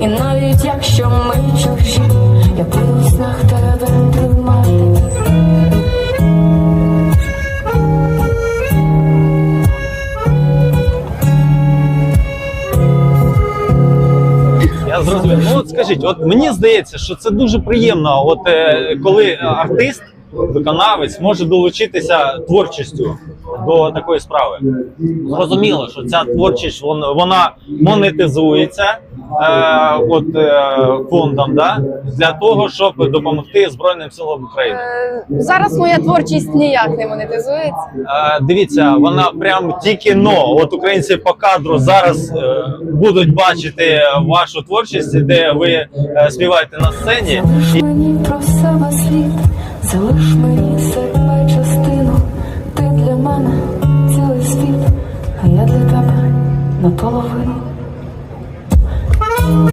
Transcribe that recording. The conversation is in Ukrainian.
І навіть якщо ми чужі, я буду в снах тебе тримати. Я зрозумів. Ну от скажіть, от мені здається, що це дуже приємно, от е, коли артист, виконавець може долучитися творчістю до такої справи. Зрозуміло, що ця творчість вона, вона монетизується от, е, фондом да, для того, щоб допомогти Збройним силам України. Е, Зараз моя творчість ніяк не монетизується. Е, Дивіться, вона прям тільки но. От українці по кадру зараз е, будуть бачити вашу творчість, де ви е, співаєте на сцені. Залиш мені про себе слід, залиш мені себе частину. Ти для мене цілий світ, а я для тебе наполовину.